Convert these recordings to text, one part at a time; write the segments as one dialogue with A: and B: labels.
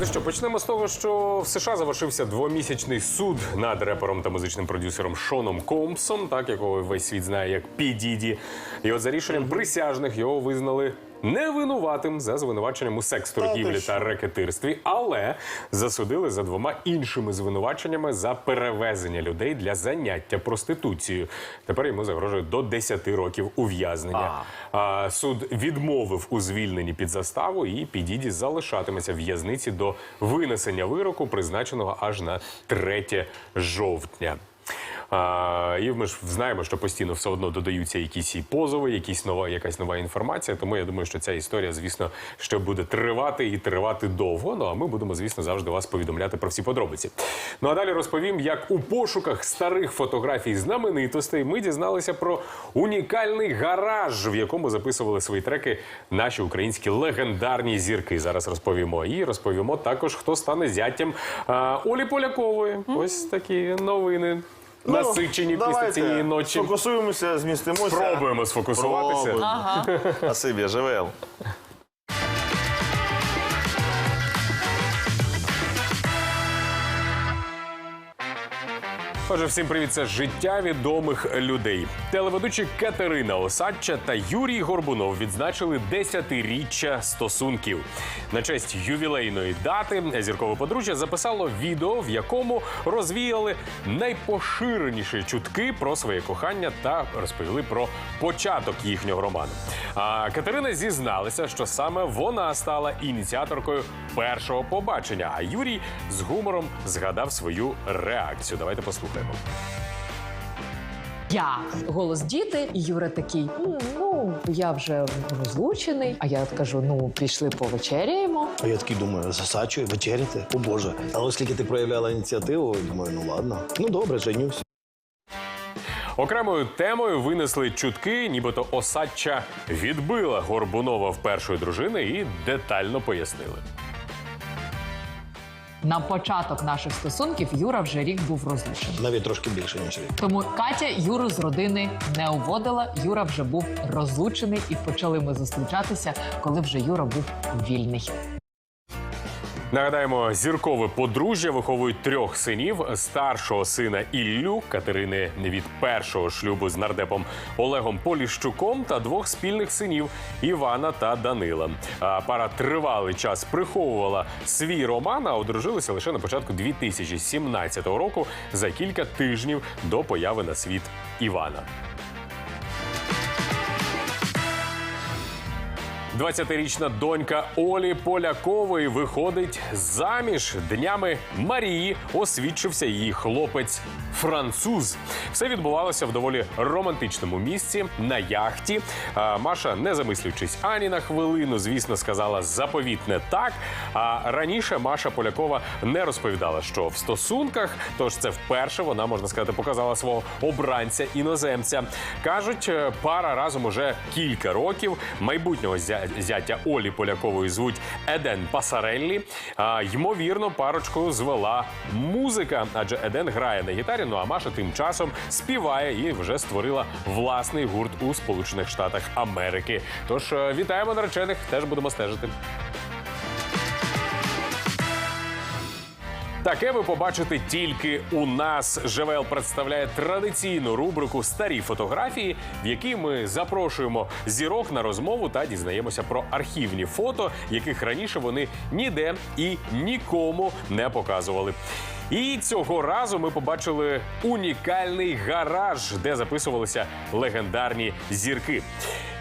A: ну що, почнемо з того, що в США завершився двомісячний суд над репером та музичним продюсером Шоном Компсом, так якого весь світ знає як Пі Діді. І от за рішенням присяжних його визнали. Невинуватим за звинуваченням у секс-торгівлі та рекетирстві, але засудили за двома іншими звинуваченнями за перевезення людей для заняття проституцією. Тепер йому загрожує до 10 років ув'язнення. А, суд відмовив у звільненні під заставу, і Підіді залишатиметься в в'язниці до винесення вироку, призначеного аж на 3 жовтня. І ми ж знаємо, що постійно все одно додаються якісь і позови, якісь нова, якась нова інформація. Тому я думаю, що ця історія, звісно, ще буде тривати і тривати довго. Ну а ми будемо, звісно, завжди вас повідомляти про всі подробиці. Ну а далі розповім, як у пошуках старих фотографій знаменитостей ми дізналися про унікальний гараж, в якому записували свої треки наші українські легендарні зірки. Зараз розповімо. І розповімо також, хто стане зяттям а, Олі Полякової. Ось такі новини. Насичені після
B: Ну,
A: цієї ночі.
B: Фокусуємося, змістимося.
A: Спробуємо сфокусуватися.
B: Ага. Спасибі, ЖВЛ.
A: Отже, всім привіт, це життя відомих людей. Телеведучі Катерина Осадча та Юрій Горбунов відзначили 10-річчя стосунків. На честь ювілейної дати зіркове подружжя записало відео, в якому розвіяли найпоширеніші чутки про своє кохання та розповіли про початок їхнього роману. А Катерина зізналася, що саме вона стала ініціаторкою першого побачення. А Юрій з гумором згадав свою реакцію. Давайте послухаємо.
C: Я голос діти, і Юра такий. Ну я вже розлучений. А я кажу: ну пішли повечеряємо.
D: А я такий думаю, засачує, вечеряти? О Боже. Але оскільки ти проявляла ініціативу, думаю, ну ладно. Ну добре, женюсь.
A: Окремою темою винесли чутки, нібито Осадча відбила Горбунова в першої дружини і детально пояснили.
C: На початок наших стосунків Юра вже рік був розлучений.
D: Навіть трошки більше, ніж рік.
C: Тому Катя Юру з родини не уводила. Юра вже був розлучений, і почали ми зустрічатися, коли вже Юра був вільний.
A: Нагадаємо, зіркове подружжя виховують трьох синів: старшого сина Іллю Катерини від першого шлюбу з нардепом Олегом Поліщуком та двох спільних синів Івана та Данила. А пара тривалий час приховувала свій роман, а одружилися лише на початку 2017 року за кілька тижнів до появи на світ Івана. 20-річна донька Олі Полякової виходить заміж днями Марії. Освідчився її хлопець француз. Все відбувалося в доволі романтичному місці на яхті. Маша, не замислюючись ані на хвилину, звісно, сказала заповітне так. А раніше Маша Полякова не розповідала, що в стосунках, тож це вперше вона можна сказати показала свого обранця іноземця. кажуть, е, пара разом уже кілька років. Майбутнього зятя Олі Полякової звуть Еден Пасареллі. Ймовірно, парочку звела музика, адже Еден грає на гітарі. Ну а Маша тим часом співає і вже створила власний гурт у Сполучених Штатах Америки. Тож е, вітаємо наречених, теж будемо стежити. Таке ви побачите тільки у нас. ЖВЛ представляє традиційну рубрику Старі фотографії, в якій ми запрошуємо зірок на розмову та дізнаємося про архівні фото, яких раніше вони ніде і нікому не показували. І цього разу ми побачили унікальний гараж, де записувалися легендарні зірки.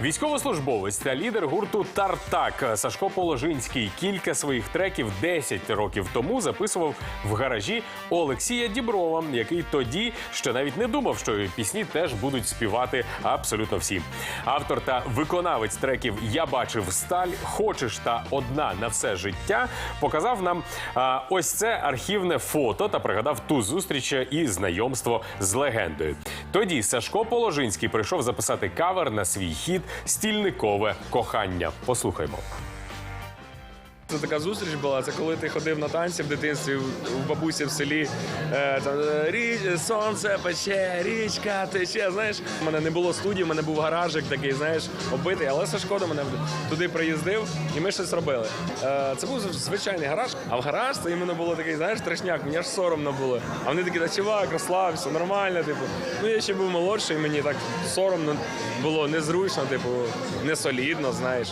A: Військовослужбовець та лідер гурту Тартак Сашко Положинський кілька своїх треків 10 років тому записував в гаражі Олексія Діброва, який тоді ще навіть не думав, що пісні теж будуть співати абсолютно всі. Автор та виконавець треків Я бачив сталь, хочеш та одна на все життя показав нам а, ось це архівне фото та пригадав ту зустріч і знайомство з легендою. Тоді Сашко Положинський прийшов записати кавер на свій хід Стільникове кохання. Послухаймо.
E: Це така зустріч була. Це коли ти ходив на танці в дитинстві у бабусі в селі. Е, там, е, річ, сонце пече, річка тече. Знаєш, у мене не було студії, у мене був гаражик такий, знаєш, оббитий. Але Сашко до мене туди приїздив, і ми щось робили. Е, це був звичайний гараж. А в гараж це іменно було такий, знаєш, трешняк. Мені аж соромно було. А вони такі, та чувак, розслабся, нормально. Типу, ну я ще був молодший, мені так соромно було, незручно, типу, не солідно, знаєш.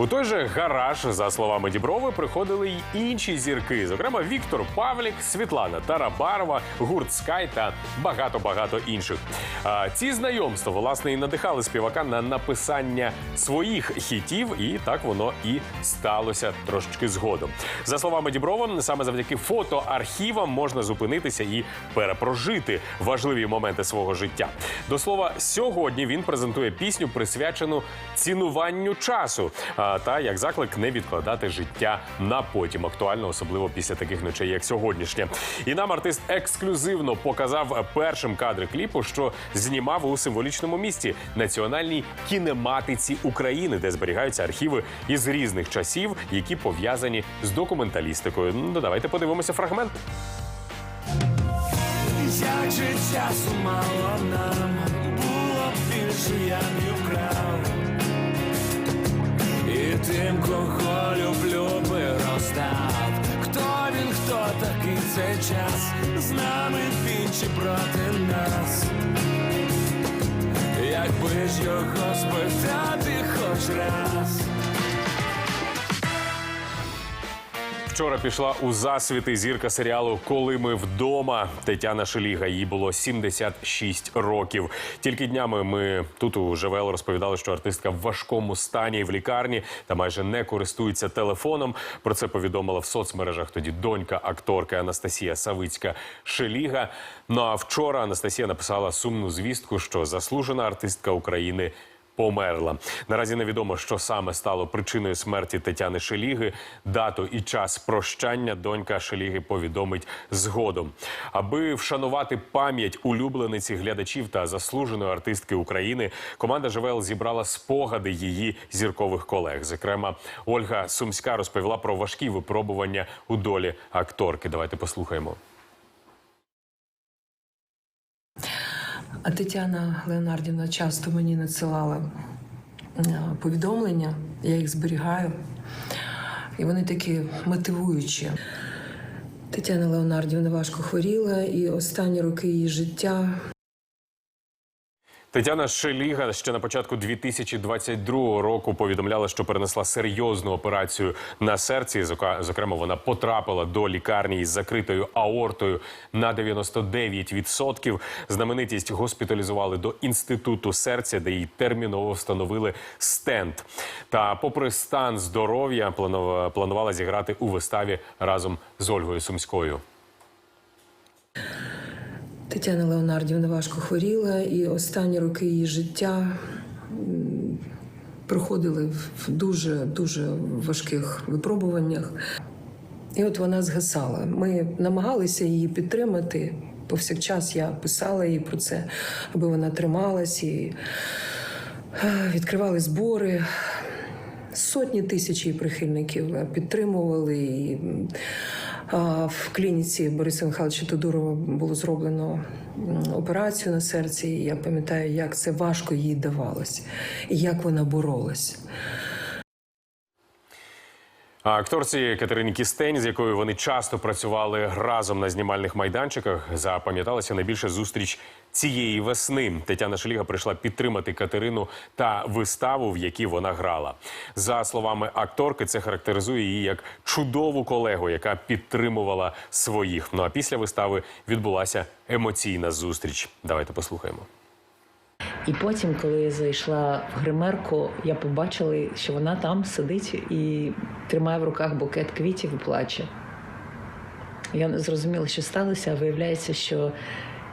A: У той же гараж, за словами Діброви, приходили й інші зірки, зокрема Віктор Павлік, Світлана Тарабарова, гурт Скай та багато-багато інших. А ці знайомства власне і надихали співака на написання своїх хітів, і так воно і сталося трошечки згодом. За словами Діброва, саме завдяки фотоархівам можна зупинитися і перепрожити важливі моменти свого життя. До слова, сьогодні він презентує пісню, присвячену цінуванню часу. Та як заклик не відкладати життя на потім. Актуально, особливо після таких ночей, як сьогоднішня. І нам артист ексклюзивно показав першим кадри кліпу, що знімав у символічному місті національній кінематиці України, де зберігаються архіви із різних часів, які пов'язані з документалістикою. Ну, давайте подивимося фрагмент.
F: Як же часу мало нам було б більше, я і вкрав. І тим, кого люблю, би роздав. Хто він, хто такий цей час? З нами він чи проти нас? Якби ж його спитати хоч раз.
A: Вчора пішла у засвіти зірка серіалу Коли ми вдома Тетяна Шеліга. Їй було 76 років. Тільки днями ми тут у ЖВЛ розповідали, що артистка в важкому стані в лікарні та майже не користується телефоном. Про це повідомила в соцмережах тоді донька акторки Анастасія Савицька Шеліга. Ну а вчора Анастасія написала сумну звістку, що заслужена артистка України померла. Наразі невідомо, що саме стало причиною смерті Тетяни Шеліги. Дату і час прощання донька Шеліги повідомить згодом. Аби вшанувати пам'ять улюблениці глядачів та заслуженої артистки України. Команда ЖВЛ зібрала спогади її зіркових колег. Зокрема, Ольга Сумська розповіла про важкі випробування у долі акторки. Давайте послухаємо.
G: Тетяна Леонардівна часто мені надсилала е, повідомлення, я їх зберігаю, і вони такі мотивуючі. Тетяна Леонардівна важко хворіла, і останні роки її життя
A: Тетяна Шеліга ще на початку 2022 року повідомляла, що перенесла серйозну операцію на серці. Зокрема, вона потрапила до лікарні із закритою аортою на 99%. Знаменитість госпіталізували до інституту серця, де їй терміново встановили стенд. Та, попри стан здоров'я, планува- планувала зіграти у виставі разом з Ольгою Сумською.
G: Тетяна Леонардівна важко хворіла, і останні роки її життя проходили в дуже дуже важких випробуваннях. І от вона згасала. Ми намагалися її підтримати. Повсякчас я писала їй про це, аби вона трималась і відкривали збори. Сотні тисяч її прихильників підтримували. І в клініці Бориса Михайловича Тодурова було зроблено операцію на серці. І я пам'ятаю, як це важко їй давалось, і як вона боролась.
A: Акторці Катерині Кістень, з якою вони часто працювали разом на знімальних майданчиках, запам'яталася найбільше зустріч цієї весни. Тетяна Шеліга прийшла підтримати Катерину та виставу, в якій вона грала. За словами акторки, це характеризує її як чудову колегу, яка підтримувала своїх. Ну а після вистави відбулася емоційна зустріч. Давайте послухаємо.
H: І потім, коли я зайшла в гримерку, я побачила, що вона там сидить і тримає в руках букет квітів і плаче. Я зрозуміла, що сталося, а виявляється, що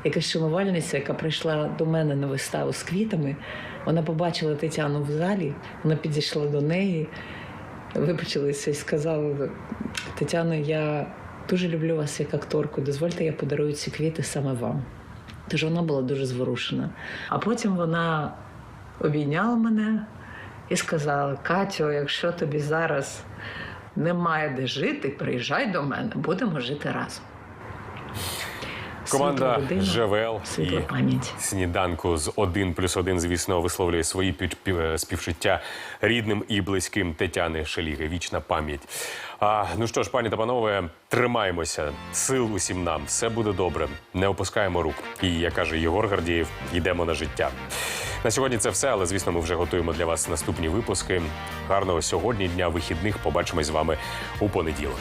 H: якась шанувальниця, яка прийшла до мене на виставу з квітами, вона побачила Тетяну в залі, вона підійшла до неї, вибачилася і сказала: Тетяно, я дуже люблю вас як акторку. Дозвольте, я подарую ці квіти саме вам. Тож вона була дуже зворушена. А потім вона обійняла мене і сказала: Катю, якщо тобі зараз немає де жити, приїжджай до мене, будемо жити разом.
A: Команда ЖВЛ і сніданку з 1 плюс 1, звісно, висловлює свої е, співчуття рідним і близьким Тетяни Шеліги. Вічна пам'ять. А, ну що ж, пані та панове, тримаємося. Сил усім нам. Все буде добре. Не опускаємо рук. І як каже Єгор Гордієв, йдемо на життя. На сьогодні це все, але звісно, ми вже готуємо для вас наступні випуски. Гарного сьогодні дня вихідних. Побачимось з вами у понеділок.